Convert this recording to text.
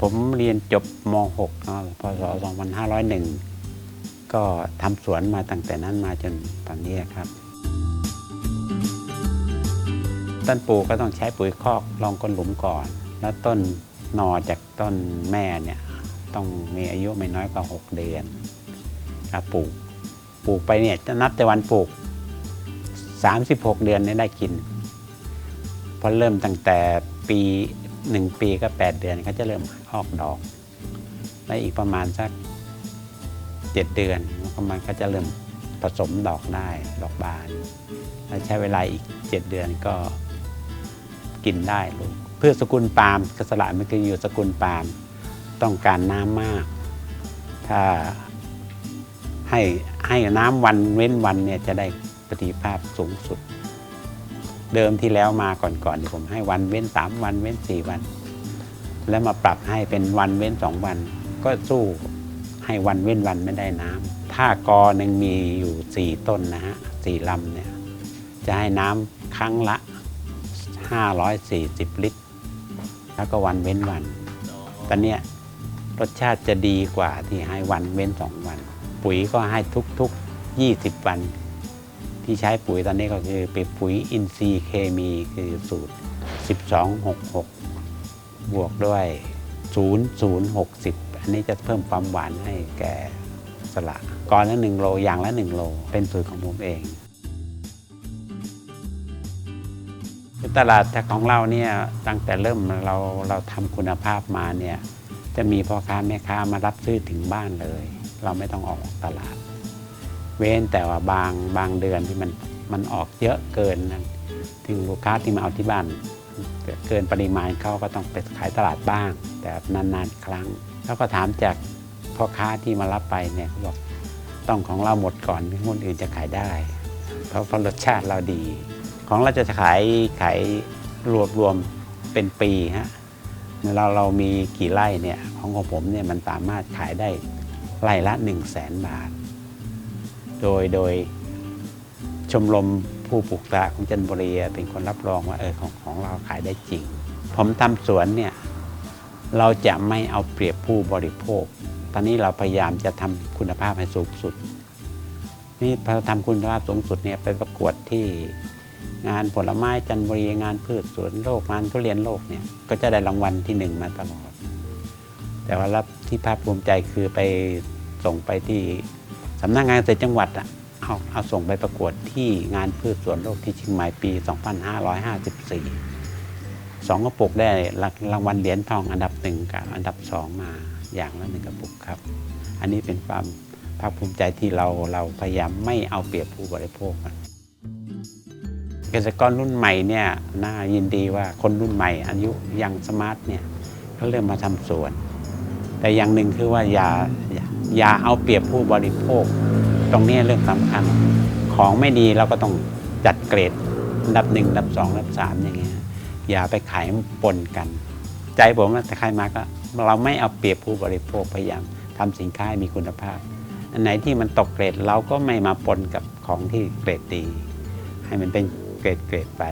ผมเรียนจบม .6 เนะพศ 2501 ก็ทำสวนมาตั้งแต่นั้นมาจนตอนนี้ครับต้นปูก็ต้องใช้ปุ๋ยคอกรองก้นหลุมก่อน แล้วต้นหนอจากต้นแม่เนี่ยต้องมีอายุไม่น้อยกว่า 6 เดือนครับปลูกปลูกไปเนี่ยจะนับแต่วันปลูก 36 เดือนเนี่ยได้กินพอเริ่มตั้งแต่ปี หนึ่งปีก็ 8 เดือนเขาจะเริ่มออกดอก แล้วอีกประมาณสัก 7 เดือนมันก็จะเริ่มผสมดอกได้ดอกบานแล้วใช้เวลาอีก 7 เดือนก็กินได้ลูกพืชสกุลปาล์มกสละมันคืออยู่สกุลปาล์มต้องการน้ำมาก ถ้าให้ให้น้ำวันเว้นวันเนี่ยจะได้ประสิทธิภาพสูงสุด เดิมที่แล้วมาก่อนๆผมให้วันเว้น 3 วันเว้น 4 วัน แล้วมาปรับให้เป็นวันเว้น 2 วัน ก็สู้ให้วันเว้นวันไม่ได้น้ำถ้ากอหนึ่งมีอยู่ 4 ต้นนะฮะสี่ลำเนี่ยจะให้น้ำครั้งละ 540 ลิตร แล้วก็วันเว้นวัน ตอนเนี้ยรสชาติจะดีกว่าที่ให้วันเว้น 2 วัน ปุ๋ยก็ให้ทุกๆ 20 วัน ที่ใช้ปุ๋ยตอนนี้ก็คือเป็นปุ๋ยอินทรีย์เคมีคือสูตร 1266 บวกด้วย 0060 อันนี้จะเพิ่มความหวานให้แก่สละก้อนละ1โลอย่างละ 1 โล เป็นสูตรของผมเองตลาดของเราเนี่ยตั้งแต่เริ่มเราเราทำคุณภาพมาเนี่ยจะมีพ่อค้าแม่ค้ามารับซื้อถึงบ้านเลย เราไม่ต้องออกตลาด เว้นแต่ว่าบางบางเดือนที่มันมันออกเยอะเกินถึงลูกค้าที่มาเอาที่บ้านเกินปริมาณเขาก็ต้องไปขายตลาดบ้าง แต่นานๆครั้ง แล้วก็ถามจากพ่อค้าที่มารับไปเนี่ยเขาบอกต้องของเราหมดก่อนที่คนอื่นจะขายได้ เพราะเพราะรสชาติเราดี ของเราจะขายขายรวบรวมเป็นปีฮะเราเรามีกี่ไร่เนี่ยของของผมเนี่ยมันสามารถขายได้ไร่ละ 1 0 0 0 0แสนบาท โดยโดยชมรมผู้ปลูกตาของจันทบุรีเป็นคนรับรองว่าเออของของเราขายได้จริง ผมทำสวนเนี่ยเราจะไม่เอาเปรียบผู้บริโภค ตอนนี้เราพยายามจะทำคุณภาพให้สูงสุด นี่พอทำคุณภาพสูงสุดเนี่ยไปประกวดที่งานผลไม้จันทบุรีงานพืชสวนโลกงานทุเรียนโลกเนี่ยก็จะได้รางวัลที่หนึ่งมาตลอด แต่ว่ารับที่ภาคภูมิใจคือไปส่งไปที่ สำนักงานเกษตรจังหวัดอะเอาเอาส่งไปประกวดที่งานพืชสวนโลกที่เชียงใหม่ปี 2554สองกระปุกได้รางวัลเหรียญทองอันดับหนึ่งกับอันดับสองมาอย่างละหนึ่งกระปุกครับ อันนี้เป็นความภาคภูมิใจที่เราเราพยายามไม่เอาเปรียบผู้บริโภคกันเกษตรกรรุ่นใหม่เนี่ยน่ายินดีว่าคนรุ่นใหม่อายุยังสมาร์ทเนี่ยเขาเริ่มมาทำสวน แต่อย่างหนึ่งคือว่าอย่าอย่าเอาเปรียบผู้บริโภค ตรงนี้เรื่องสำคัญ ของไม่ดีเราก็ต้องจัดเกรดอันดับหนึ่งอันดับสองอันดับสามอย่างเงี้ยอย่าไปขายปนกัน ใจผมแต่ใครมาก็เราไม่เอาเปรียบผู้บริโภคพยายามทำสินค้าให้มีคุณภาพ อันไหนที่มันตกเกรดเราก็ไม่มาปนกับของที่เกรดดี ให้มันเป็นเกรดเกรดไป